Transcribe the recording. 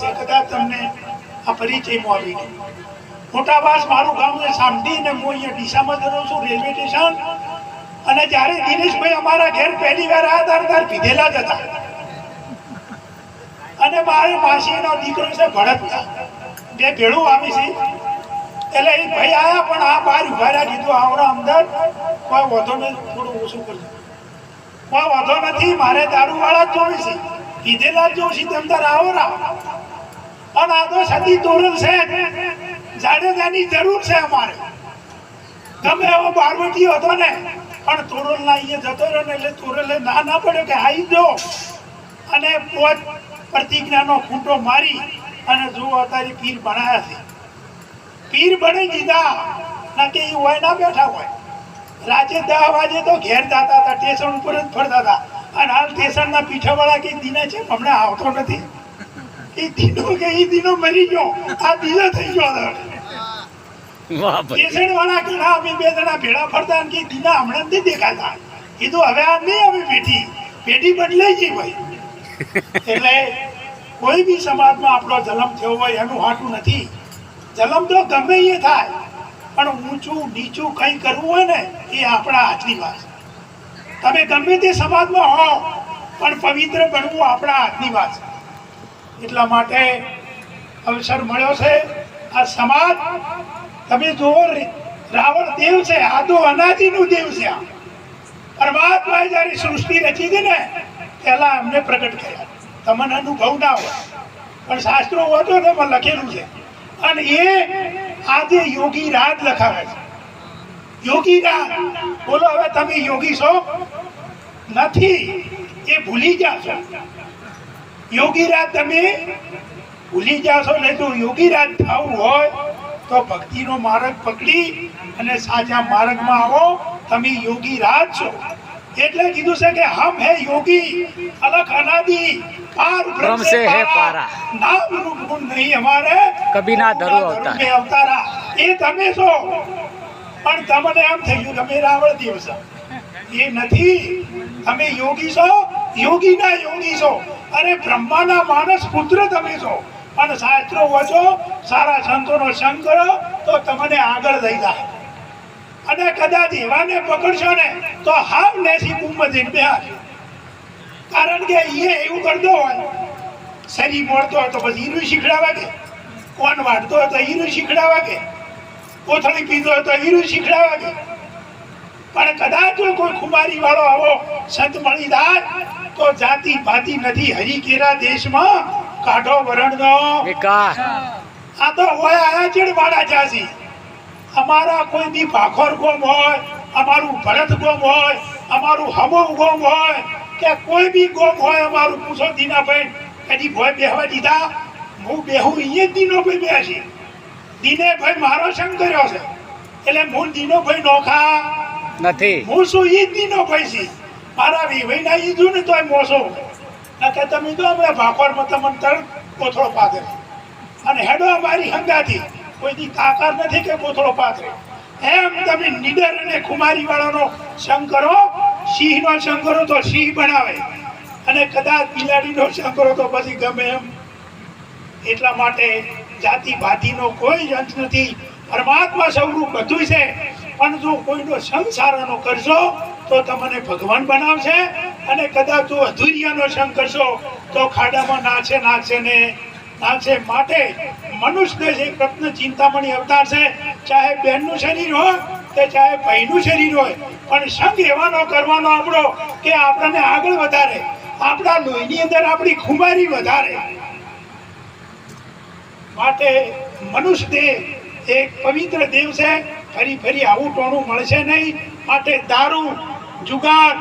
છે, કદાચ તમને આવી ગયો મોટા બાસ મારું ગામ છે સામડી હું અહીંયા ડીસામાં જ રહું છું, રેલવે સ્ટેશન. અને જ્યારે દિનેશભાઈ અમારા ઘેર પહેલી વાર આવ્યા ત્યારે ત્યારે પીધેલા જ હતા. અને મારે માસીનો દીકરો છે ભરતતા બે ભેળું આવી એટલે એ ભાઈ આવ્યા પણ આ બહાર ઊભા રહ્યા, કીધું આવડો અંદર કોઈ વાંધો નહીં, થોડું ઓછું નથી, મારે દારૂ વાળા જ જોવી છે. જ જોઉં છે, તેમ તાર આવો રાવ પણ આ તો સતી તોરલ છે. જાડેજાની જરૂર છે અમારે. તમે એવો બારવટીયો હતો ને, પણ તોરલ ના અહીંયા જતો રહ્યો ને એટલે તોરલે ના ના પડ્યો કે આવી જો. અને પોત પ્રતિજ્ઞાનો ખૂંટો મારી અને જો અત્યારે પીર ભણાયા છે. પીર બની દીધા, ના કે હોય ના બેઠા હોય. રાતે દસ વાજે તો ઘેર જતા હતા, સ્ટેશન ઉપર જ ફરતા હતા. અને હાલ સ્ટેશનના પીઠાવાળા કે દિને છે હમણાં આવતો નથી. એ દીનો કે એ દીનો મરી ગયો. આ થઈ ગયો હતો વાહ વાળા ઘણા અમે બે જણા ભેડા ફરતા કે દીના હમણાં નથી દેખાતા. કીધું હવે આ નહીં હવે પેઢી. પેઢી બદલાઈ ગઈ ભાઈ. એટલે કોઈ બી સમાજમાં આપણો જલમ થયો હોય એનું હાટું નથી. જલમ તો ગમે એ થાય પણ ઊંચું નીચું કંઈ કરવું હોય ને એ આપણા હાથની વાત. તમે ગમે તે સમાજમાં હો પણ પવિત્ર બનવું આપણા હાથની વાત. છે એટલા માટે અવસર મળ્યો છે. આ સમાજ, તમે જુઓ રાવણ દેવ છે આ તો અનાજીનું દેવ છે આ. પરમાત્માએ જ્યારે સૃષ્ટિ રચી હતી ને, પહેલા અમને પ્રગટ કર્યા. તમને અનુભવ ના હોય, પણ શાસ્ત્રો વાંચો ને એમાં લખેલું છે. અને એ આજે યોગી રાજ લખાવે છે. યોગી રાજ બોલો હવે તમે યોગી છો? નથી, એ ભૂલી ગયા યોગી રાજ તમે ભૂલી જાશો ને જો યોગી રાજ થવું હોય તો ભક્તિનો માર્ગ પકડી અને સાચા માર્ગમાં આવો. તમે યોગી રાજ છો. એટલે કીધું છે કે હમ હે યોગી અલખ અનાદિ પાર બ્રહ્મ સે હે પારા. નામ રૂપ ગુણ નહીં અમારે. કભી ના ધરો અવતાર. અવતારા. એ તમે છો. પણ તમને એમ થઈ ગયું તમે રાવણ દિવસ એ નથી. તમે યોગી છો. યોગીના યોગી છો. અને બ્રહ્માના માનસ પુત્ર તમે છો. અને શાસ્ત્રો વચો, સારા સંતોનો સંગ કરો, તો તમને આગળ લઈ જાય. અને કદાચ એવાને પકડશો ને, તો હાવ નેસી કુંભજીને બેહાર કારણ કે એ એવું કરતો હોય, શરીર મળતો હોય તો પછી હીરું શીખડાવા કે? કોણ વાળતો હોય તો હીરું શીખડાવા કે? કોથળી પીધો હોય તો હીરું શીખડાવા કે? પણ કદાચ જો કોઈ ખુમારી વાળો આવો સંત મળી જાય તો જાતિ ભાતિ નથી હરિકેરા દેશમાં. કાઢો વરણનો. વિકાસ. આ તો હોય આયા ચેડ વાળા જાસી. અમારા કોઈ બી ભાખોર ગોમ હોય અમારું ભરત ગોમ હોય અમારું હમો ગોમ હોય કે કોઈ બી ગોમ હોય અમારું પૂછો દીનાભાઈ કદી ભોય બેહવા દીધા. હું બેહું અહીંયા દીનો ભાઈ બેસી. દીનેભાઈ મારો સંગ કર્યો છે. એટલે હું દીનોભાઈ નોખા. નથી. હું શું ઈ જ પૈસી. મારા વિભાઈના ઈ જુ ને તોય મોસો. નકે તમે તો અમે ભાખોરમાં તમને તરત કોથળો પાથરે. અને હેડો અમારી હંગાથી. કોઈ દી કાકાર નથી કે કોથળો પાથરે. એમ તમે નીડર અને ખુમારી વાળાનો સંગ કરો સિંહનો સંગ તો સિંહ બનાવે. અને કદાચ બિલાડીનો સંગ કરો તો પછી ગમે એમ. એટલા માટે જાતિ ભાતિનો કોઈ અંત નથી. પરમાત્મા સૌનું બધું છે. પણ જો કોઈનો સંગ સારાનો કરશો, તો તમને ભગવાન બનાવશે. અને કદાચ જો અધૂરિયાનો સંગ કરશો, તો ખાડામાં નાચે નાચે ને નાચે માટે મનુષ્ય જે એક રત્ન ચિંતામણી અવતાર છે, ચાહે બહેનનું શરીર હોય, કે ચાહે ભાઈનું શરીર હોય, પણ સંગ એવાનો કરવાનો આપણો કે આપણને આગળ વધારે. આપણા લોહીની અંદર આપણી ખુમારી વધારે. માટે મનુષ્ય દેહ એક પવિત્ર દેવ છે. ફરી ફરી આવું ટોણું મળશે નહીં. માટે દારૂ જુગાર